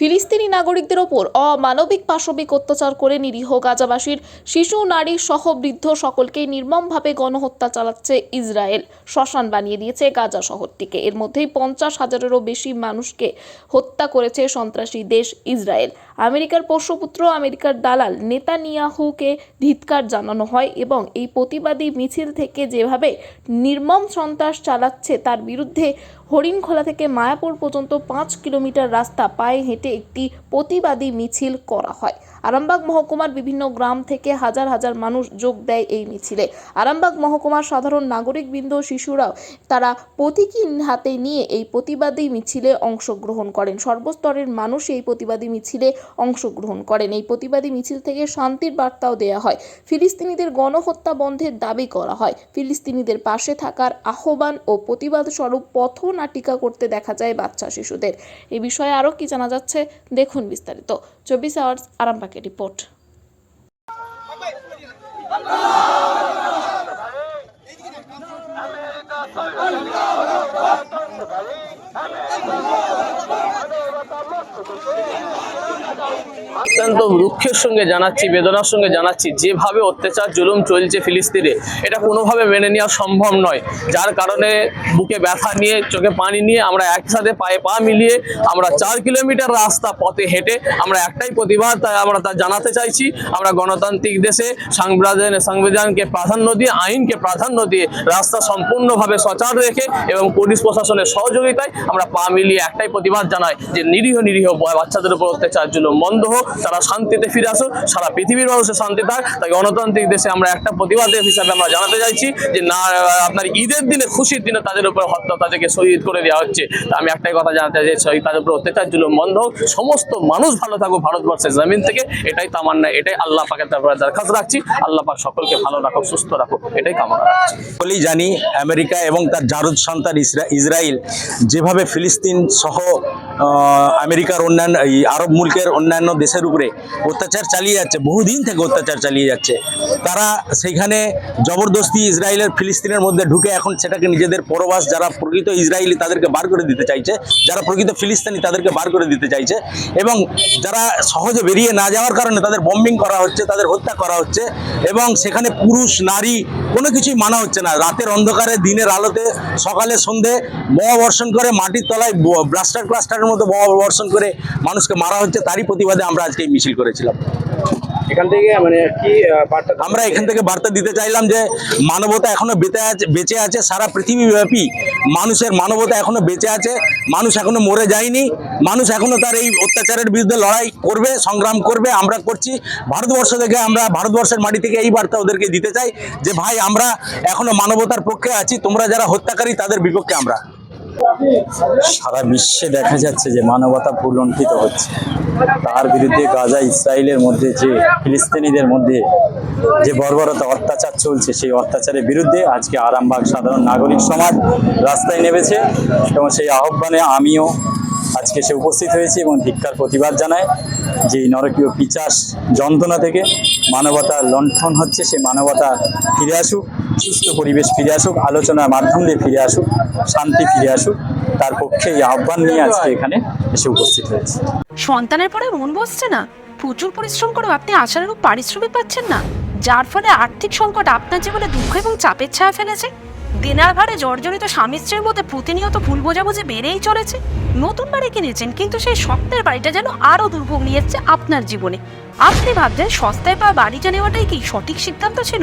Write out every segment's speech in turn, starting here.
ফিলিস্তিনি নাগরিকদের ওপর অমানবিক পাশবিক অত্যাচার করে নিরীহ গাজাবাসীর শিশু, নারী সহ বৃদ্ধ সকলকেই নির্মমভাবে গণহত্যা চালাচ্ছে ইসরায়েল। শ্মশান বানিয়ে দিয়েছে গাজা শহরটিকে। এর মধ্যেই পঞ্চাশ হাজারেরও বেশি মানুষকে হত্যা করেছে সন্ত্রাসী দেশ ইসরায়েল। আমেরিকার পোষ্যপুত্র, আমেরিকার দালাল নেতানিয়াহুকে ধিৎকার জানানো হয় এবং এই প্রতিবাদী মিছিল থেকে যেভাবে নির্মম সন্ত্রাস চালাচ্ছে, তার বিরুদ্ধে হরিণখোলা থেকে মায়াপুর পর্যন্ত পাঁচ কিলোমিটার রাস্তা পায়ে হেঁটে একটি প্রতিবাদী মিছিল করা হয়। আরামবাগ মহকুমার বিভিন্ন গ্রাম থেকে হাজার হাজার মানুষ যোগ দেয় এই মিছিলে। আরামবাগ মহকুমার সাধারণ নাগরিকবৃন্দ শিশুরাও তারা প্রতীকী হাতে নিয়ে এই প্রতিবাদী মিছিলে অংশগ্রহণ করেন। সর্বস্তরের মানুষ এই প্রতিবাদী মিছিলে অংশগ্রহণ করেন। এই প্রতিবাদী মিছিল থেকে শান্তির বার্তাও দেওয়া হয়। ফিলিস্তিনিদের গণহত্যা বন্ধের দাবি করা হয়। ফিলিস্তিনিদের পাশে থাকার আহ্বান ও প্রতিবাদ স্বরূপ পথ নাটিকা করতে দেখা যায় বাচ্চা শিশুদের। এ বিষয়ে আরও কি জানা যাচ্ছে, দেখুন বিস্তারিত। চব্বিশ আওয়ার্স আরামবাগের রিপোর্ট অত্যন্ত দুঃখের সঙ্গে জানাচ্ছি, বেদনার সঙ্গে জানাচ্ছি, যেভাবে অত্যাচার, জুলুম চলছে ফিলিস্তিনে, এটা কোনোভাবে মেনে নেওয়া সম্ভব নয়। যার কারণে বুকে ব্যথা নিয়ে, চোখে পানি নিয়ে আমরা একসাথে পায়ে পা মিলিয়ে আমরা চার কিলোমিটার রাস্তা পথে হেঁটে আমরা একটাই প্রতিবাদ আমরা তা জানাতে চাইছি। আমরা গণতান্ত্রিক দেশে সংবিধান সংবিধানকে প্রাধান্য দিয়ে, আইনকে প্রাধান্য দিয়ে রাস্তা সম্পূর্ণভাবে সচার রেখে এবং পুলিশ প্রশাসনের সহযোগিতায় আমরা পা মিলিয়ে একটাই প্রতিবাদ জানাই যে নিরীহ নিরীহ বাচ্চাদের উপর অত্যাচার, জুলুম বন্ধ হোক তারা শান্তিতে ফিরে আসুক সারা পৃথিবীর মানুষের শান্তি থাক। তাই গণতান্ত্রিক দেশে আমরা একটা প্রতিবাদের হিসাবে আমরা জানাতে চাইছি যে, না, আপনার ঈদের দিনে, খুশির দিনে তাদের উপর হত্যা তাদেরকে শহীদ করে দেওয়া হচ্ছে। তা আমি একটাই কথা জানাতে চাই তাদের উপর অত্যাচার, জুলুম, বন্ধ হোক, সমস্ত মানুষ ভালো থাকুক, ভারতবর্ষের জমিন থেকে, এটাই তামান্না, এটাই আল্লাহ পাকের তারপরে দরখাস্ত রাখছি। আল্লাহ পাক সকলকে ভালো রাখুক, সুস্থ রাখুক, এটাই কামনা সকলেই জানি, আমেরিকা এবং তার জারুদ সন্তান ইসরা ইসরায়েল যেভাবে ফিলিস্তিন সহ আমেরিকার অন্যান্য, এই আরব মুলকের অন্যান্য দেশের উপরে অত্যাচার চালিয়ে যাচ্ছে, বহুদিন থেকে অত্যাচার চালিয়ে যাচ্ছে। তারা সেইখানে জবরদস্তি ইসরায়েলের ফিলিস্তিনের মধ্যে ঢুকে এখন সেটাকে নিজেদের পরবাস, যারা প্রকৃত ইসরায়েলি তাদেরকে বার করে দিতে চাইছে, যারা প্রকৃত ফিলিস্তিনি তাদেরকে বার করে দিতে চাইছে এবং যারা সহজে বেরিয়ে না যাওয়ার কারণে তাদের বম্বিং করা হচ্ছে, তাদের হত্যা করা হচ্ছে এবং সেখানে পুরুষ, নারী কোনো কিছুই মানা হচ্ছে না। রাতের অন্ধকারে, দিনের আলোতে, সকালে, সন্ধে বোমা বর্ষণ করে মাটির তলায় ব্লাস্টার ক্লাস্টারের মতো বোমা বর্ষণ করে মানুষকে মারা হচ্ছে তারই প্রতিবাদে আমরা আজকে মিছিল করেছিলাম। এখান থেকে মানে কি বার্তা আমরা এখান থেকে বার্তা দিতে চাইলাম যে মানবতা এখনও বেঁচে আছে বেঁচে আছে সারা পৃথিবীব্যাপী মানুষের মানবতা এখনও বেঁচে আছে মানুষ এখনও মরে যায়নি মানুষ এখনও তার এই অত্যাচারের বিরুদ্ধে লড়াই করবে সংগ্রাম করবে আমরা করছি। ভারতবর্ষ থেকে আমরা ভারতবর্ষের মাটি থেকে এই বার্তা ওদেরকে দিতে চাই যে ভাই আমরা এখনও মানবতার পক্ষে আছি তোমরা যারা হত্যাকারী তাদের বিপক্ষে আমরা। সারা বিশ্বে দেখা যাচ্ছে যে মানবতা ভুলণ্ঠিত হচ্ছে। তার বিরুদ্ধে গাজা, ইসরায়েলের মধ্যে যে, ফিলিস্তিনিদের মধ্যে যে বর্বরতা অত্যাচার চলছে, সেই অত্যাচারের বিরুদ্ধে আজকে আরামবাগ সাধারণ নাগরিক সমাজ রাস্তায় নেমেছে এবং সেই আহ্বানে আমিও আজকে সে উপস্থিত হয়েছি এবং ধিক্কার প্রতিবাদ জানায় যে নরকীয় পিচাস যন্ত্রণা থেকে মানবতা লণ্ঠন হচ্ছে, সেই মানবতা ফিরে আসুক। সুস্থ পরিবেশ ফিরে আসুক আলোচনার মাধ্যম দিয়ে ফিরে আসুক শান্তি ফিরে আসুক তার পক্ষে এই আহ্বান নিয়ে আজকে এখানে এসে উপস্থিত হয়েছে। সন্তানের পরে মন বসছে না। প্রচুর পরিশ্রম করেও আপনি আশানুরূপ পারিশ্রমিক পাচ্ছেন না। যার ফলে আর্থিক সংকট আপনার জীবনে দুঃখ এবং চাপের ছায়া ফেলেছে। দিনার ভারে জর্জরিত স্বামী স্ত্রীর মধ্যে প্রতিনিয়ত ভুল বোঝাবুঝি বেড়েই চলেছে। নতুন বাড়ি কিনেছেন কিন্তু সেই স্বপ্নের বাড়িটা যেন আরও দুর্ভোগ নিয়ে এসছে আপনার জীবনে। আপনি ভাবছেন সস্তায় পাওয়া বাড়িটা নেওয়াটাই কি সঠিক সিদ্ধান্ত ছিল?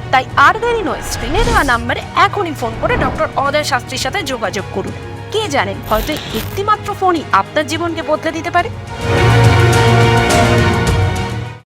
তাই আর দেরি নয় স্ক্রিনে দেওয়া নাম্বারে এখনই ফোন করে ডক্টর অদয় শাস্ত্রীর সাথে যোগাযোগ করুন। কে জানেন, হয়তো একটিমাত্র ফোনই আপনার জীবনকে বদলে দিতে পারে।